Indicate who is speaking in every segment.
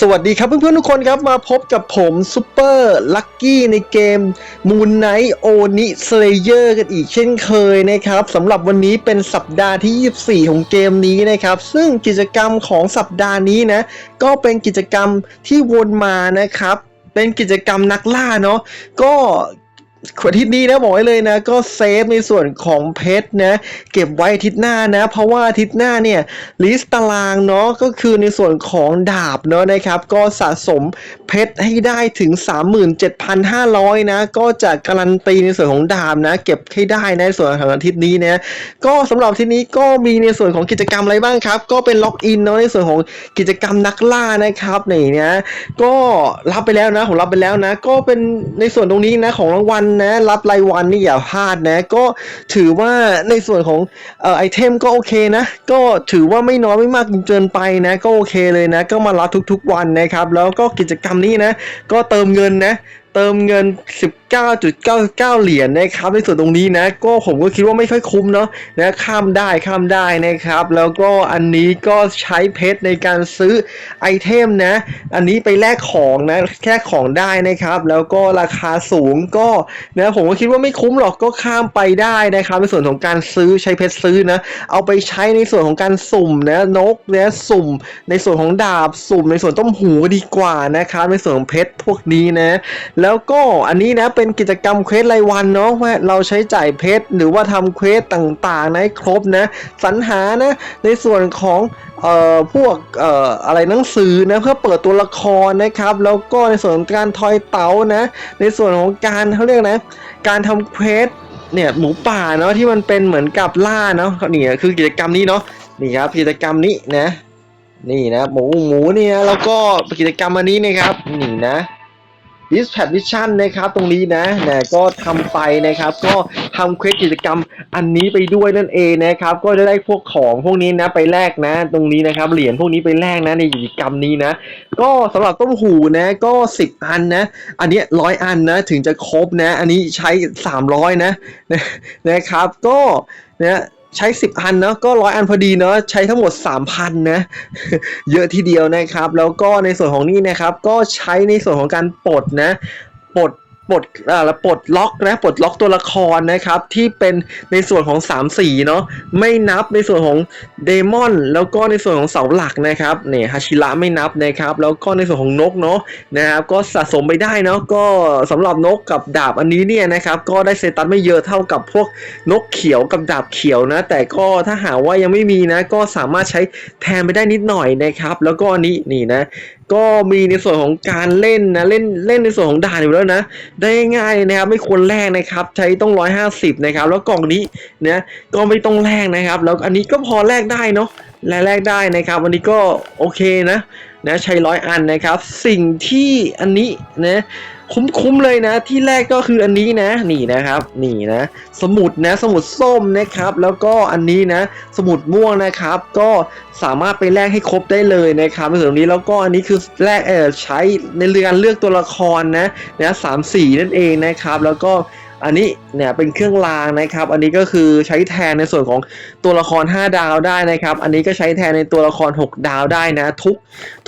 Speaker 1: สวัสดีครับเพื่อนๆทุกคนครับมาพบกับผมซูเปอร์ลักกี้ในเกม Moon Knight Oni Slayer กันอีกเช่นเคยนะครับสำหรับวันนี้เป็นสัปดาห์ที่ 24 ของเกมนี้นะครับ ซึ่งกิจกรรมของสัปดาห์นี้นะ ก็เป็นกิจกรรมที่วนมานะครับ เป็นกิจกรรมนักล่าเนาะก็ อาทิตย์นี้นะบอกไว้เลยนะ ก็เซฟในส่วนของเพชรนะ เก็บไว้อาทิตย์หน้านะ เพราะว่าอาทิตย์หน้าเนี่ยลิสต์ตารางเนาะก็คือในส่วนของดาบเนาะนะครับ ก็สะสมเพชรให้ได้ถึง 37,500 นะ ก็จะการันตีในส่วนของดาบนะ เก็บให้ได้ในส่วนของอาทิตย์นี้นะก็สำหรับที่นี้ก็มีในส่วนของกิจกรรมอะไรบ้างครับ ก็เป็นล็อกอินเนาะในส่วนของกิจกรรมนักล่านะครับนี่นะก็รับไปแล้วนะผมรับไปแล้วนะ ก็เป็นในส่วนตรงนี้นะของรางวัลนะ รับรายวันนี่อย่าพลาดนะ ก็ถือว่าในส่วนของเอ่อไอเทมก็โอเคนะ ก็ถือว่าไม่น้อยไม่มากจนเกินไปนะ ก็โอเคเลยนะ ก็มารับทุกๆวันนะครับ แล้วก็กิจกรรมนี้นะ ก็เติมเงินนะ เติมเงิน 19.99 เหรียญนะครับ ในส่วนตรงนี้นะ ก็ผมก็คิดว่าไม่ค่อยคุ้มเนาะนะข้ามได้ข้ามได้นะครับ แล้วก็อันนี้ก็ใช้เพชรในการซื้อไอเทมนะ อันนี้ไปแลกของนะแค่ของได้นะครับ แล้วก็ราคาสูงก็นะผมก็คิดว่าไม่คุ้มหรอกก็ข้ามไปได้นะครับ ในส่วนของการซื้อใช้เพชรซื้อนะ เอาไปใช้ในส่วนของการสุ่มนะนกนะสุ่ม ในส่วนของดาบสุ่ม ในส่วนต้มหูดีกว่านะครับในส่วนของเพชรพวกนี้นะแล้วแล้วก็อันนี้นะเป็นกิจกรรมเควสรายวันเนาะว่าเราใช้จ่ายเพชรหรือว่าทำเควสต่างๆนะให้ครบนะสรรหานะในส่วนของเอ่อพวกเอ่ออะไรหนังสือนะเพื่อเปิดตัวละครนะครับ แล้วก็ในส่วนของการทอยเต๋านะ ในส่วนของการเขาเรียกนะ การทำเควสเนี่ยหมูป่าเนาะที่มันเป็นเหมือนกับล่าเนาะนี่คือกิจกรรมนี้เนาะนี่ครับกิจกรรมนี้นะ นี่นะหมูหมูเนี่ยแล้วก็กิจกรรมอันนี้นะครับนี่นะ Dispatch Mission นะครับตรงนี้นะนะก็ทำไปนะครับ ก็ทำเควสกิจกรรมอันนี้ไปด้วยนั่นเองนะครับ ก็จะได้พวกของพวกนี้นะไปแลกนะ ตรงนี้นะครับเหรียญพวกนี้ไปแลกนะในกิจกรรมนี้นะ ก็สำหรับต้มหูนะก็ 10 อันนะ อันนี้ร้อยอันนะถึงจะครบนะ อันนี้ใช้ 300 นะนะครับ ก็นะ ใช้ 10 อันเนาะก็ร้อยอันพอดีเนาะใช้ทั้งหมด 3,000 นะ เยอะทีเดียวนะครับ แล้วก็ในส่วนของนี่นะครับ ก็ใช้ในส่วนของการปลดนะปลด ปลดอ่าปลดล็อกนะปลดล็อกตัวละครนะครับ ที่เป็นในส่วนของ3สีเนาะไม่นับในส่วนของเดมอนแล้วก็ในส่วนของเสาหลักนะครับเนี่ยฮาชิระไม่นับนะครับ แล้วก็ในส่วนของนกเนาะนะครับ ก็สะสมไปได้เนาะก็สำหรับนกกับดาบอันนี้เนี่ยนะครับก็ได้เซตัสไม่เยอะเท่ากับพวกนกเขียวกับดาบเขียวนะ แต่ก็ถ้าหากว่ายังไม่มีนะ ก็สามารถใช้แทนไปได้นิดหน่อยนะครับ แล้วก็อันนี้นี่นะ ก็มีในส่วนของการเล่นนะเล่นเล่นในส่วนของด่านอยู่แล้วนะ ได้ง่ายนะครับไม่ควรแลกนะครับ ใช้ต้อง 150 นะครับ แล้วกล่องนี้นะก็ไม่ต้องแลกนะครับ แล้วอันนี้ก็พอแลกได้เนาะและแลกได้นะครับวันนี้ก็โอเคนะนะใช้ร้อยอันนะครับ สิ่งที่อันนี้นะ คุ้มๆเลยนะ ที่แรกก็คืออันนี้นะนี่นะครับ นี่นะ สมุดนะ สมุดส้มนะครับ แล้วก็อันนี้นะ สมุดม่วงนะครับ ก็สามารถไปแลกให้ครบได้เลยนะครับในส่วนนี้แล้วก็อันนี้คือแลกเออใช้ในเรื่องการเลือกตัวละครนะนะสามสีนั่นเองนะครับ แล้วก็ อันนี้เนี่ยเป็นเครื่องรางนะครับ อันนี้ก็คือใช้แทนในส่วนของตัวละคร 5 ดาวได้นะครับ อันนี้ก็ใช้แทนในตัวละคร 6 ดาวได้นะ ทุก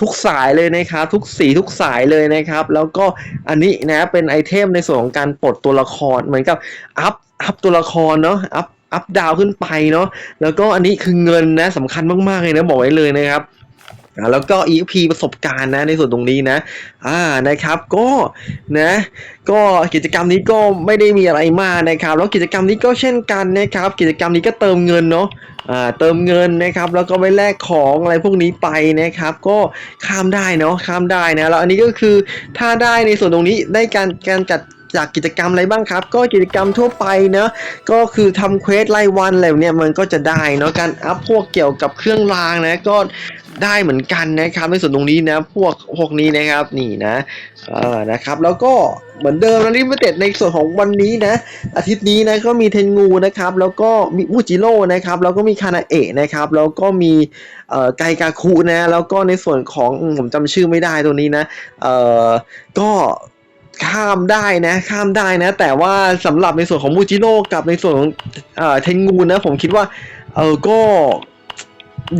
Speaker 1: ทุกสายเลยนะครับ ทุกสีทุกสายเลยนะครับ แล้วก็อันนี้นะเป็นไอเทมในส่วนของการปลดตัวละครเหมือนกับอัพอัพตัวละครเนาะอัพอัพดาวขึ้นไปเนาะแล้วก็อันนี้คือเงินนะสำคัญมากๆเลยนะบอกไว้เลยนะครับ อ่าแล้วก็ EP ประสบการณ์นะในส่วนตรงนี้นะอ่านะครับก็นะก็กิจกรรมนี้ก็ไม่ได้มีอะไรมากนะครับ แล้วกิจกรรมนี้ก็เช่นกันนะครับ กิจกรรมนี้ก็เติมเงินเนาะอ่าเติมเงินนะครับแล้วก็ไปแลกของอะไรพวกนี้ไปนะครับ ก็ข้ามได้เนาะข้ามได้นะแล้วอันนี้ก็คือถ้าได้ในส่วนตรงนี้ได้การการจัด จากกิจกรรมอะไรบ้างครับ ก็กิจกรรมทั่วไปเนะก็คือทำเควสรายวันอะไรเนี่ยมันก็จะได้เนาะการอัพพวกเกี่ยวกับเครื่องรางนะก็ได้เหมือนกันนะครับในส่วนตรงนี้นะพวกพวกนี้นะครับนี่นะเออนะครับแล้วก็เหมือนเดิมนะลิมเต็ดในส่วนของวันนี้นะ อาทิตย์นี้นะก็มีเทนงูนะครับ แล้วก็มีมูจิโร่นะครับแล้วก็มีคานาเอะนะครับแล้วก็มีเอ่อไกกาคุนะ แล้วก็ในส่วนของผมจำชื่อไม่ได้ตัวนี้นะเอ่อก็ ข้ามได้นะ ข้ามได้นะ แต่ว่าสำหรับในส่วนของมูจิโร่กับในส่วนของเทนงูนะ ผมคิดว่าเออก็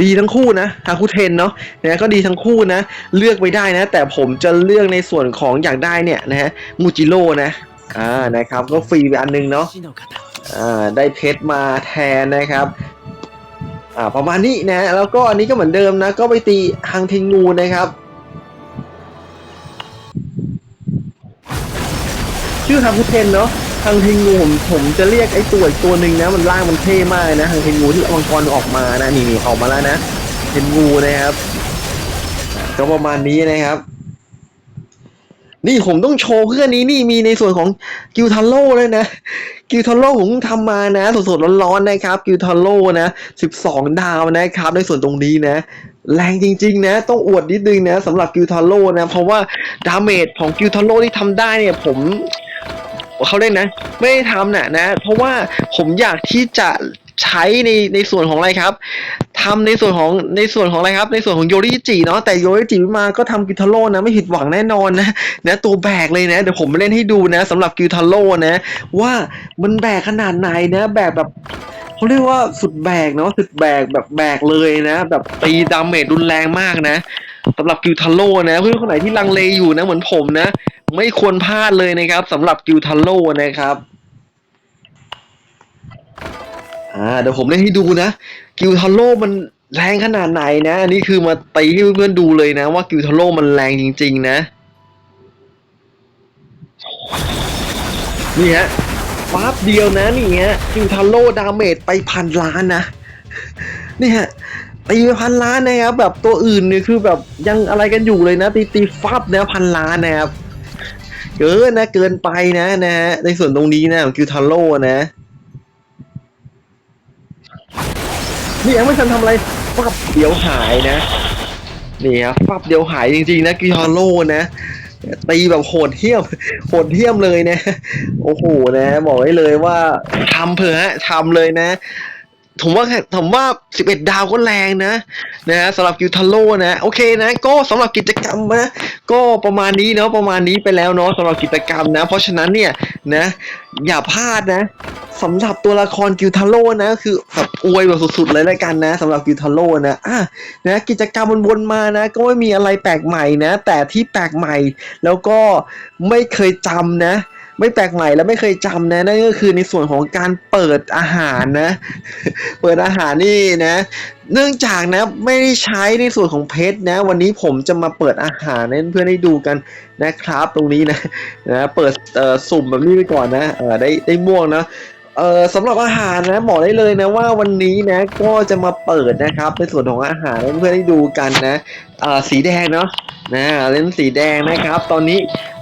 Speaker 1: ดีทั้งคู่นะฮาคุเทนเนาะนะก็ดีทั้งคู่นะ เลือกไปได้นะ แต่ผมจะเลือกในส่วนของอยากได้เนี่ยนะฮะมูจิโร่นะอ่านะครับ ก็ฟรีไปอันนึงเนาะอ่าได้เพชรมาแทนนะครับอ่าประมาณนี้นะ แล้วก็อันนี้ก็เหมือนเดิมนะ ก็ไปตีฮังเทงูนะครับ ชื่อฮังคุเทนเนาะฮังเทงูผมผมจะเรียกไอ้ตัวอีกตัวหนึ่งนะมันร่างมันเท่มากเลยนะฮังเทงูที่มังกรออกมานะนี่นี่ออกมาแล้วนะเทนงูนะครับก็ประมาณนี้นะครับ นี่ผมต้องโชว์เพื่อนนี้นี่มีในส่วนของกิวทันโร่เลยนะกิวทาโร่ผมทำมานะ สดๆร้อนๆนะครับกิวทาโร่นะ12 ดาวนะครับ ในส่วนตรงนี้นะแรงจริงๆนะ ต้องอวดนิดนึงนะสำหรับกิวทาโร่นะ เพราะว่าดาเมจของกิวทาโร่ที่ทำได้เนี่ยผม เขาเล่นนะ ไม่ได้ทำน่ะนะ เพราะว่าผมอยากที่จะใช้ในในส่วนของอะไรครับทำในส่วนของในส่วนของอะไรครับ ในส่วนของโยริจิเนาะแต่โยริจิมาก็ทำกิวทาโร่นะไม่ผิดหวังแน่นอนนะนะตัวแบกเลยนะเดี๋ยวผมมาเล่นให้ดูนะสำหรับกิวทาโร่นะ ว่ามันแบกขนาดไหนนะ แบกแบบ เขาเรียกว่าสุดแบกเนาะสุดแบกแบบแบกเลยนะ แบบตีดาเมจรุนแรงมากนะสำหรับกิวทาโร่นะเพื่อนคนไหนที่ลังเลอยู่นะเหมือนผมนะ ไม่ควรพลาดเลยนะครับสำหรับกิวทาโร่นะครับอ่าเดี๋ยวผมเล่นให้ดูนะกิวทาโร่มันแรงขนาดไหนนะ อันนี้คือมาตีให้เพื่อนๆดูเลยนะ ว่ากิวทาโร่มันแรงจริง ๆ นะ นี่ฮะ ปั๊บเดียวนะนี่ฮะคิวทาโร่ดาเมจไปพันล้านนะนี่ฮะตีไปพันล้านนะครับแบบตัวอื่นเนี่ยคือแบบยังอะไรกันอยู่เลยนะตีตีฟับนะพันล้านนะครับเกินนะเกินไปนะนะฮะในส่วนตรงนี้นะของคิวทาโร่นะนี่ยังไม่ทันทำอะไรฟับเดียวหายนะนี่ครับฟับเดียวหายจริงๆนะคิวทาโร่นะ ตีแบบโหดเที่ยมโหดเที่ยมเลยนะ โอ้โหนะ บอกไว้เลยว่าทำเถอะฮะทำเลยนะ ผมว่าแค่ผมว่า 11 ดาวก็แรงนะนะสำหรับกิวทาโร่นะโอเคนะ ก็สำหรับกิจกรรมนะก็ประมาณนี้เนาะประมาณนี้ไปแล้วเนาะสำหรับกิจกรรมนะ เพราะฉะนั้นเนี่ยนะอย่าพลาดนะสำหรับตัวละครกิวทาโร่นะคือแบบอวยแบบสุดๆเลยแล้วกันนะสำหรับกิวทาโร่นะอะนะกิจกรรมมันวนมานะ ก็ไม่มีอะไรแปลกใหม่นะ แต่ที่แปลกใหม่แล้วก็ไม่เคยจำนะ ไม่แปลกใหม่แล้วไม่เคยจำนะนั่นก็คือในส่วนของการเปิดอาหารนะ เปิดอาหารนี่นะ เนื่องจากนะไม่ได้ใช้ในส่วนของเพชรนะ วันนี้ผมจะมาเปิดอาหารให้เพื่อนได้ดูกันนะครับ ตรงนี้นะนะเปิดสุ่มแบบนี้ไปก่อนนะได้ได้ม่วงนะเอ่อสำหรับอาหารนะบอกได้เลยนะว่าวันนี้นะก็จะมาเปิดนะครับในส่วนของอาหารเพื่อนได้ดูกันนะเอ่อสีแดงเนาะนะเล่นสีแดงนะครับ ตอนนี้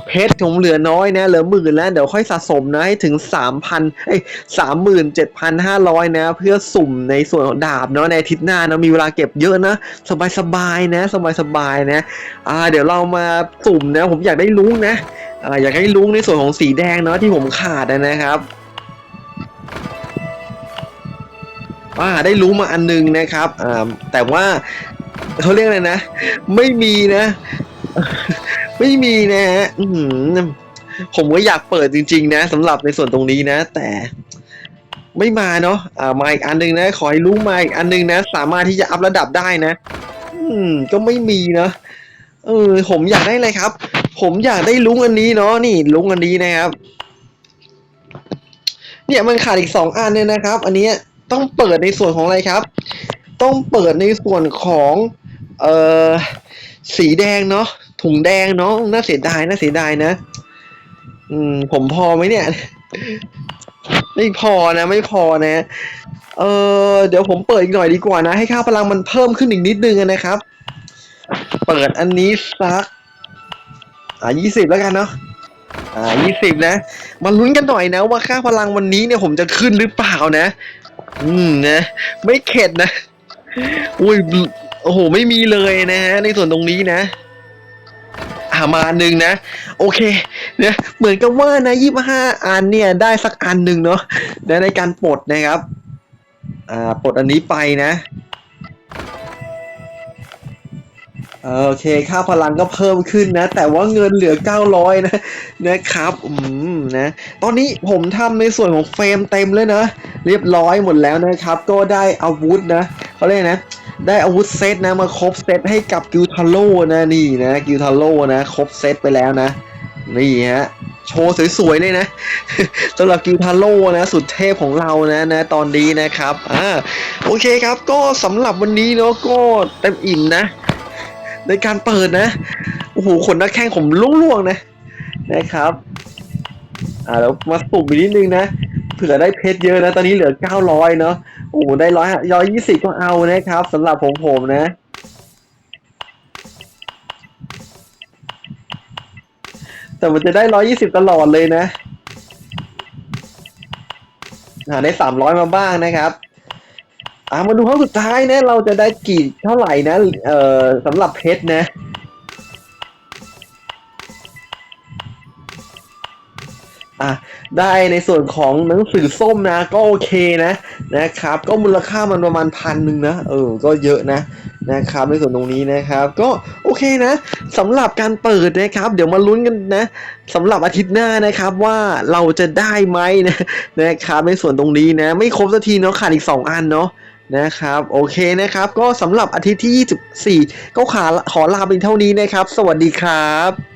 Speaker 1: เพชรผมเหลือน้อยนะเหลือหมื่นแล้ว เดี๋ยวค่อยสะสมนะ ให้ถึงสามพันเอ้สามหมื่นเจ็ดพันห้าร้อยนะ เพื่อสุ่มในส่วนของดาบเนาะในอาทิตย์หน้านะมีเวลาเก็บเยอะนะ สบายสบายๆนะ สบายสบายๆนะอ่าเดี๋ยวเรามาสุ่มนะ ผมอยากได้ลุงนะอ่าอยากให้ลุงในส่วนของสีแดงเนาะที่ผมขาดนะครับว่าได้รู้มาอันนึงนะครับอ่าแต่ว่าเขาเรียกอะไรนะ ไม่มีนะ ไม่มีนะฮะผมก็อยากเปิดจริง ๆ นะสำหรับในส่วนตรงนี้นะ แต่ไม่มาเนาะอ่ามาอีกอันหนึงนะ ขอให้รู้มาอีกอันหนึงนะ สามารถที่จะอัพระดับได้นะ อืม ก็ไม่มีเนาะเออ ผมอยากได้อะไรครับ ผมอยากได้ลุงอันนี้เนาะนี่ลุงอันนี้นะครับ เนี่ยมันขาดอีกสองอันเนี่ยนะครับ อันนี้ต้องเปิดในส่วนของอะไรครับ ต้องเปิดในส่วนของ เอ่อสีแดงเนาะ ถุงแดงเนาะน่าเสียดายน่าเสียดายนะ อืม ผมพอไหมเนี่ย ไม่พอนะ ไม่พอนะ เออเดี๋ยวผมเปิดอีกหน่อยดีกว่านะ ให้ค่าพลังมันเพิ่มขึ้นอีกนิดนึงนะครับ เปิดอันนี้สัก อ่ายี่สิบแล้วกันเนาะอ่ายี่สิบนะ มาลุ้นกันหน่อยนะ ว่าค่าพลังวันนี้เนี่ยผมจะขึ้นหรือเปล่านะ อืมนะ ไม่เข็ดนะ อุ้ย โอ้โห ไม่มีเลยนะฮะ ในส่วนตรงนี้นะ อ่ามาอันหนึ่งนะ โอเคเนี่ยเหมือนกับว่านะยี่ห้าอันเนี่ยได้สักอันหนึ่งเนาะนะในการปลดนะครับ อ่าปลดอันนี้ไปนะโอเค ค่าพลังก็เพิ่มขึ้นนะ แต่ว่าเงินเหลือ 900 นะ นะครับ อืม นะ ตอนนี้ผมทำในส่วนของเฟรมเต็มเลยนะ เรียบร้อยหมดแล้วนะครับ ก็ได้อาวุธนะ เขาเรียกนะ ได้อาวุธเซตนะมาครบเซตให้กับกิวทาโร่นะนี่นะกิวทาโร่นะครบเซตไปแล้วนะ นี่ฮะโชว์สวยๆเลยนะสำหรับกิวทาโร่นะ สุดเทพของเรานะนะ ตอนนี้นะครับอ่าโอเคครับก็สำหรับวันนี้เนาะก็เต็มอิ่มนะ ในการเปิดนะโอ้โหขนนักแข้งผมล่วงๆนะนะครับอ่าแล้วมาสุ่มอีกนิดนึงนะเผื่อได้เพชรเยอะนะ ตอนนี้เหลือ 900 เนาะ อ้โหได้ร้อยร้อยยี่สิบก็เอานะครับสำหรับผมผมนะ แต่มันจะได้ร้อยยี่สิบตลอดเลยนะ หาได้สามร้อยมาบ้างนะครับอ่ามาดูครั้งสุดท้ายนะ เราจะได้กี่เท่าไหร่นะ เอ่อสำหรับเพชรนะ อะได้ในส่วนของหนังสือส้มนะก็โอเคนะนะครับ ก็มูลค่ามันประมาณพันหนึ่งนะเออก็เยอะนะนะครับในส่วนตรงนี้นะครับ ก็โอเคนะสำหรับการเปิดนะครับ เดี๋ยวมาลุ้นกันนะสำหรับอาทิตย์หน้านะครับว่าเราจะได้ไหมนะนะครับในส่วนตรงนี้นะไม่ครบสักทีเนาะขาดอีก 2 อันเนาะนะครับโอเคนะครับก็สำหรับอาทิตย์ที่ 24 ก็ขอขอลาไปเท่านี้นะครับ สวัสดีครับ